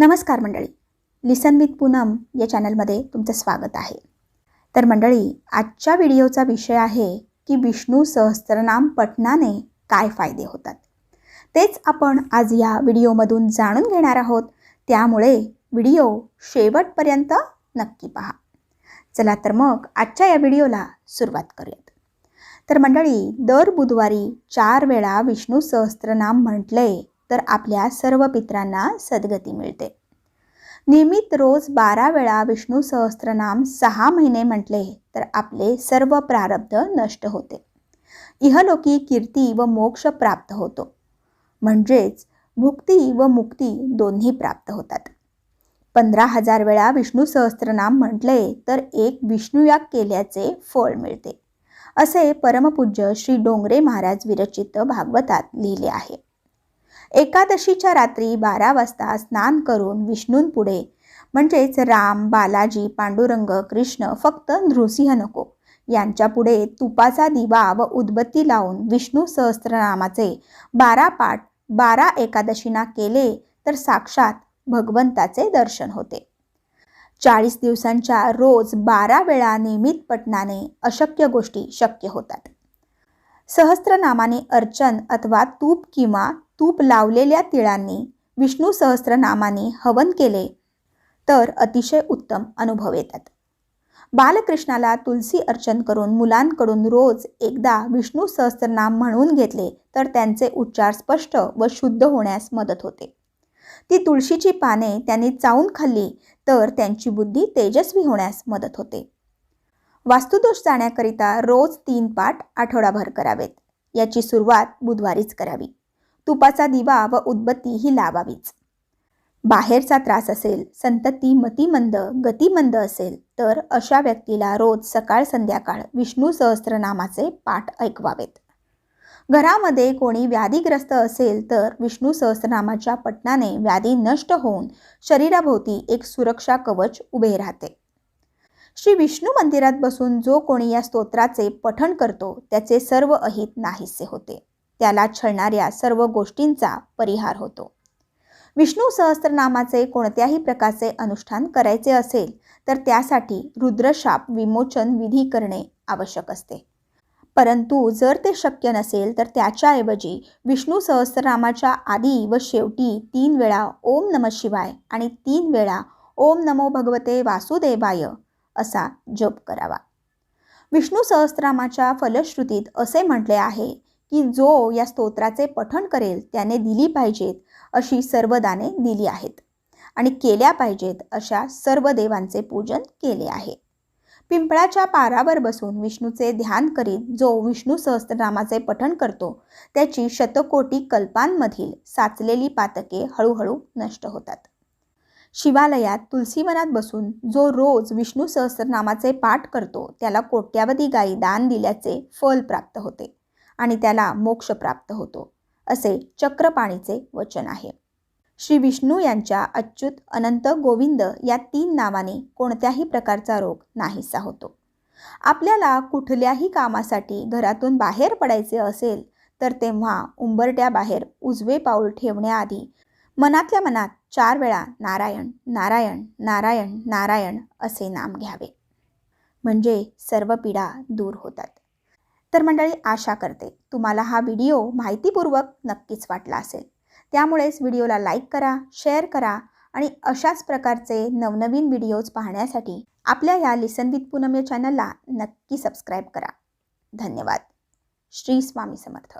नमस्कार मंडळी. लिसन विथ पूनम या चॅनलमध्ये तुमचं स्वागत आहे. तर मंडळी आजच्या व्हिडिओचा विषय आहे की विष्णू सहस्त्रनाम पठणाने काय फायदे होतात. तेच आपण आज या व्हिडिओमधून जाणून घेणार आहोत. त्यामुळे व्हिडिओ शेवटपर्यंत नक्की पहा. चला तर मग आजच्या या व्हिडिओला सुरुवात करूयात. तर मंडळी दर बुधवारी चार वेळा विष्णू सहस्त्रनाम म्हटले तर आपल्या सर्व पित्रांना सद्गती मिळते. नियमित रोज बारा वेळा विष्णू सहस्त्रनाम सहा महिने म्हटले तर आपले सर्व प्रारब्ध नष्ट होते. इहलोकी कीर्ती व मोक्ष प्राप्त होतो. म्हणजेच भुक्ती व मुक्ती दोन्ही प्राप्त होतात. पंधरा हजार वेळा विष्णू सहस्त्रनाम म्हटले तर एक विष्णुयाग केल्याचे फळ मिळते. असे परमपूज्य श्री डोंगरे महाराज विरचित भागवतात लिहिले आहे. एकादशीच्या रात्री बारा वाजता स्नान करून विष्णूंपुढे. म्हणजेच राम बालाजी पांडुरंग कृष्ण फक्त नृसिंह नको. यांच्यापुढे तुपाचा दिवा व उदबत्ती लावून विष्णू सहस्त्रनामाचे बारा पाठ बारा एकादशीना केले तर साक्षात भगवंताचे दर्शन होते. चाळीस दिवसांच्या रोज बारा वेळा नियमित पठणाने अशक्य गोष्टी शक्य होतात. सहस्त्रनामाने अर्चन अथवा तूप किंवा तूप लावलेल्या तिळांनी विष्णू सहस्त्रनामाने हवन केले तर अतिशय उत्तम अनुभव येतात. बालकृष्णाला तुलसी अर्चन करून मुलांकडून रोज एकदा विष्णू सहस्त्रनाम म्हणून घेतले तर त्यांचे उच्चार स्पष्ट व शुद्ध होण्यास मदत होते. ती तुळशीची पाने त्यांनी चावून खाल्ली तर त्यांची बुद्धी तेजस्वी होण्यास मदत होते. वास्तुदोष जाण्याकरिता रोज तीन पाठ आठवडाभर करावेत याची सुरुवात बुधवारीच करावी. तुपाचा दिवा व उदबत्ती ही लावावीच. बाहेरचा त्रास असेल संतती मतिमंद गतिमंद असेल तर अशा व्यक्तीला रोज सकाळ संध्याकाळ विष्णू सहस्त्रनामाचे पाठ ऐकवावेत. घरामध्ये कोणी व्याधीग्रस्त असेल तर विष्णू सहस्त्रनामाच्या पटनाने व्याधी नष्ट होऊन शरीराभोवती एक सुरक्षा कवच उभे राहते. श्री विष्णू मंदिरात बसून जो कोणी या स्तोत्राचे पठण करतो त्याचे सर्व अहित नाहीसे होते. त्याला छळणाऱ्या सर्व गोष्टींचा परिहार होतो. विष्णू सहस्त्रनामाचे कोणत्याही प्रकारचे अनुष्ठान करायचे असेल तर त्यासाठी रुद्रशाप विमोचन विधी करणे आवश्यक असते. परंतु जर ते शक्य नसेल तर त्याच्याऐवजी विष्णू सहस्त्रनामाच्या आधी व शेवटी तीन वेळा ओम नम शिवाय आणि तीन वेळा ओम नमो भगवते वासुदेवाय असा जप करावा. विष्णू सहस्त्रामाच्या फलश्रुतीत असे म्हटले आहे की जो या स्तोत्राचे पठण करेल त्याने दिली पाहिजेत अशी सर्व दाने दिली आहेत. आणि केल्या पाहिजेत अशा सर्व देवांचे पूजन केले आहे. पिंपळाच्या पारावर बसून विष्णूचे ध्यान करीत जो विष्णू सहस्त्रनामाचे पठण करतो त्याची शतकोटी कल्पांमधील साचलेली पातके हळूहळू नष्ट होतात. शिवालयात तुलसीवनात बसून जो रोज विष्णू सहस्त्रनामाचे पाठ करतो त्याला कोट्यावधी गायी दान दिल्याचे फल प्राप्त होते. आणि त्याला मोक्ष प्राप्त होतो असे चक्रपाणीचे वचन आहे. श्री विष्णू यांच्या अच्युत अनंत गोविंद या तीन नावाने कोणत्याही प्रकारचा रोग नाहीसा होतो. आपल्याला कुठल्याही कामासाठी घरातून बाहेर पडायचे असेल तर तेव्हा उंबरट्याबाहेर उजवे पाऊल ठेवण्याआधी मनातल्या मनात चार वेळा नारायण नारायण नारायण नारायण असे नाम घ्यावे. म्हणजे सर्व पीडा दूर होतात. तर मंडळी आशा करते तुम्हाला हा व्हिडिओ माहितीपूर्वक नक्कीच वाटला असेल. त्यामुळेच व्हिडिओला लाईक करा शेअर करा आणि अशाच प्रकारचे नवनवीन व्हिडिओज पाहण्यासाठी आपल्या या लिसन विथ पूनम या चॅनलला नक्की सबस्क्राईब करा. धन्यवाद. श्री स्वामी समर्थ.